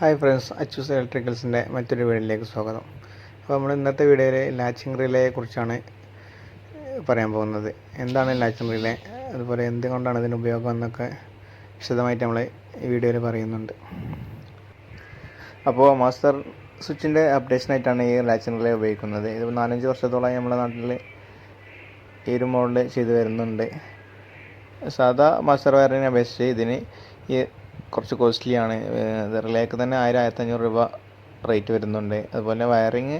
Hi friends Achus ഇലക്ട്രിക്കൽസിന്റെ മറ്റൊരു വീഡിയോയിലേക്ക് സ്വാഗതം. അപ്പോൾ നമ്മൾ ഇന്നത്തെ വീഡിയോയിൽ ലാച്ചിങ് റിലേയെ കുറിച്ചാണ് പറയാൻ പോകുന്നത്. എന്താണ് ലാച്ചിങ് റിലേ അതുപോലെ എന്തുകൊണ്ടാണ് ഇതിന്റെ ഉപയോഗം എന്നൊക്കെ വിശദമായിട്ട് നമ്മൾ ഈ വീഡിയോയിൽ പറയുന്നുണ്ട്. അപ്പോൾ മാസ്റ്റർ സ്വിച്ചിന്റെ അപ്ഡേഷനായിട്ടാണ് ഈ ലാച്ചിങ് റിലേ ഉപയോഗിക്കുന്നത്. ഇത് നാലഞ്ച് വർഷത്തോളമായി നമ്മുടെ നാട്ടിൽ ഈ ഒരു മോഡൽ ചെയ്തു വരുന്നുണ്ട്. സാധാ മാസ്റ്റർ വയറിനെ അപേക്ഷിച്ച് ഇതിന് ഈ കുറച്ച് കോസ്റ്റ്ലിയാണ്. റിലേക്ക് തന്നെ ആയിരം ആയിരത്തഞ്ഞൂറ് രൂപ റേറ്റ് വരുന്നുണ്ട്. അതുപോലെ വയറിങ്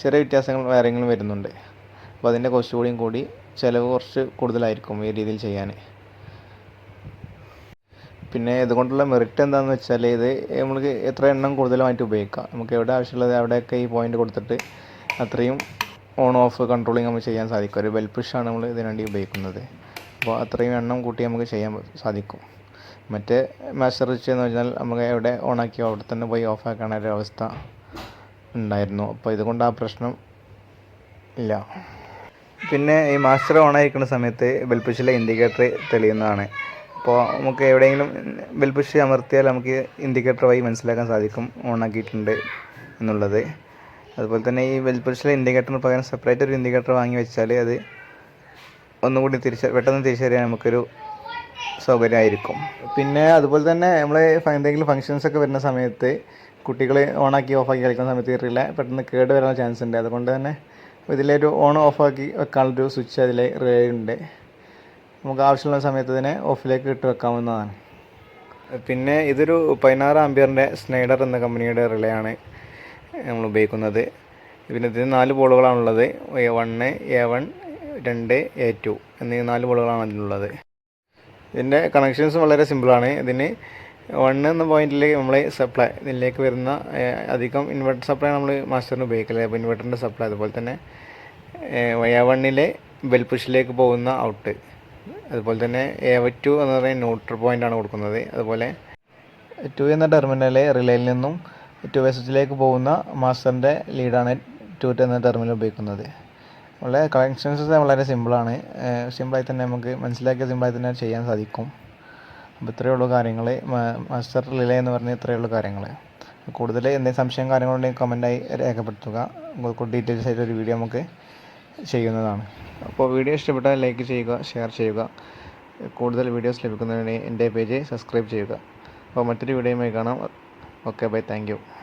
ചെറിയ വ്യത്യാസങ്ങൾ വയറിങ്ങിലും വരുന്നുണ്ട്. അപ്പോൾ അതിന്റെ കോസ്റ്റ് കൂടിയും കൂടി ചിലവ് കുറച്ച് കൂടുതലായിരിക്കും ഈ രീതിയിൽ ചെയ്യാൻ. പിന്നെ ഇതുകൊണ്ടുള്ള മെറിറ്റ് എന്താണെന്ന് വെച്ചാൽ ഇത് നമുക്ക് എത്ര എണ്ണം കൂടുതലുമായിട്ട് ഉപയോഗിക്കാം. നമുക്ക് എവിടെ ആവശ്യമുള്ളത് അവിടെയൊക്കെ ഈ പോയിന്റ് കൊടുത്തിട്ട് അത്രയും ഓൺ ഓഫ് കൺട്രോളിങ് നമുക്ക് ചെയ്യാൻ സാധിക്കും. ഒരു ബെൽ പുഷാണ് നമ്മൾ ഇതിനുവേണ്ടി ഉപയോഗിക്കുന്നത്. അപ്പോൾ അത്രയും എണ്ണം കൂട്ടി നമുക്ക് ചെയ്യാൻ സാധിക്കും. മറ്റേ സ്വിച്ച് എന്ന് പറഞ്ഞാൽ നമുക്ക് എവിടെ ഓണാക്കിയോ അവിടെ തന്നെ പോയി ഓഫ് ആക്കാനുള്ള ഒരു അവസ്ഥ ഉണ്ടായിരുന്നു. അപ്പോൾ ഇതുകൊണ്ട് ആ പ്രശ്നം ഇല്ല. പിന്നെ ഈ മാസ്റ്റർ ഓൺ ആയിരിക്കുന്ന സമയത്ത് ബെൽപുഷിലെ ഇൻഡിക്കേറ്റർ തെളിയുന്നതാണ്. അപ്പോൾ നമുക്ക് എവിടെയെങ്കിലും ബെൽപുഷ് അമർത്തിയാൽ നമുക്ക് ഇൻഡിക്കേറ്റർ വഴി മനസ്സിലാക്കാൻ സാധിക്കും ഓൺ ആക്കിയിട്ടുണ്ട് എന്നുള്ളത്. അതുപോലെ തന്നെ ഈ ബെൽപുഷിലെ ഇൻഡിക്കേറ്ററിന് പകരം സെപ്പറേറ്റ് ഒരു ഇൻഡിക്കേറ്റർ വാങ്ങി വെച്ചാൽ അത് ഒന്നുകൂടി തിരിച്ച പെട്ടെന്ന് തിരിച്ചറിയാൻ നമുക്കൊരു സൗകര്യമായിരിക്കും. പിന്നെ അതുപോലെ തന്നെ നമ്മൾ എന്തെങ്കിലും ഫങ്ഷൻസ് ഒക്കെ വരുന്ന സമയത്ത് കുട്ടികൾ ഓണാക്കി ഓഫാക്കി കളിക്കുന്ന സമയത്ത് കയറിയില്ല പെട്ടെന്ന് കേട് വരാനുള്ള ചാൻസ് ഉണ്ട്. അതുകൊണ്ട് തന്നെ ഇതിലൊരു ഓൺ ഓഫാക്കി വെക്കാനുള്ളൊരു സ്വിച്ച് അതിൽ റിലേ ഉണ്ട്. നമുക്ക് ആവശ്യമുള്ള സമയത്ത് ഇതിനെ ഓഫിലേക്ക് ഇട്ട് വെക്കാവുന്നതാണ്. പിന്നെ ഇതൊരു പതിനാറ് ആംബിയറിന്റെ സ്നൈഡർ എന്ന കമ്പനിയുടെ റിലേ ആണ് നമ്മൾ ഉപയോഗിക്കുന്നത്. പിന്നെ ഇതിന് നാല് ബോളുകളാണുള്ളത്. എ വണ്ണ് എ വൺ രണ്ട് എ ടു എന്നീ നാല് ബോളുകളാണ് അതിലുള്ളത്. ഇതിന്റെ കണക്ഷൻസ് വളരെ സിമ്പിളാണ് ഇതിന് വൺ എന്ന പോയിന്റിൽ നമ്മൾ സപ്ലൈ ഇതിലേക്ക് വരുന്ന അധികം ഇൻവെർട്ടർ സപ്ലൈ നമ്മൾ മാസ്റ്ററിന് ഉപയോഗിക്കില്ല അപ്പോൾ ഇൻവെർട്ടറിന്റെ സപ്ലൈ അതുപോലെ തന്നെ എ വണ്ണിലെ ബെൽ പുഷിലേക്ക് പോകുന്ന ഔട്ട് അതുപോലെ തന്നെ എ ടു എന്ന് പറയുന്ന ന്യൂട്രൽ പോയിന്റ് ആണ് കൊടുക്കുന്നത്. അതുപോലെ ടു എന്ന ടെർമിനലെ റിലേയിൽ നിന്നും ടു വേ സ്വിച്ചിലേക്ക് പോകുന്ന മാസ്റ്ററിന്റെ ലീഡാണ് ടു എന്ന ടെർമിനൽ ഉപയോഗിക്കുന്നത്. വളരെ കളക്ഷൻസ് വളരെ സിമ്പിളാണ് സിമ്പിളായി തന്നെ നമുക്ക് മനസ്സിലാക്കിയ സിമ്പിളായി തന്നെ ചെയ്യാൻ സാധിക്കും. അപ്പോൾ ഇത്രയേ ഉള്ളൂ കാര്യങ്ങൾ മാസ്റ്റർ റിലേ എന്ന് പറഞ്ഞ ഇത്രയേ ഉള്ളൂ കാര്യങ്ങൾ കൂടുതൽ എന്തെങ്കിലും സംശയം കാര്യങ്ങളുണ്ടെങ്കിൽ കമന്റായി രേഖപ്പെടുത്തുക. കൂടുതൽ ഡീറ്റെയിൽസ് ആയിട്ട് ഒരു വീഡിയോ നമുക്ക് ചെയ്യുന്നതാണ്. അപ്പോൾ വീഡിയോ ഇഷ്ടപ്പെട്ടാൽ ലൈക്ക് ചെയ്യുക ഷെയർ ചെയ്യുക. കൂടുതൽ വീഡിയോസ് ലഭിക്കുന്നതിന് എന്റെ പേജ് സബ്സ്ക്രൈബ് ചെയ്യുക. അപ്പോൾ മറ്റൊരു വീഡിയോയുമായി കാണാം. Okay bye thank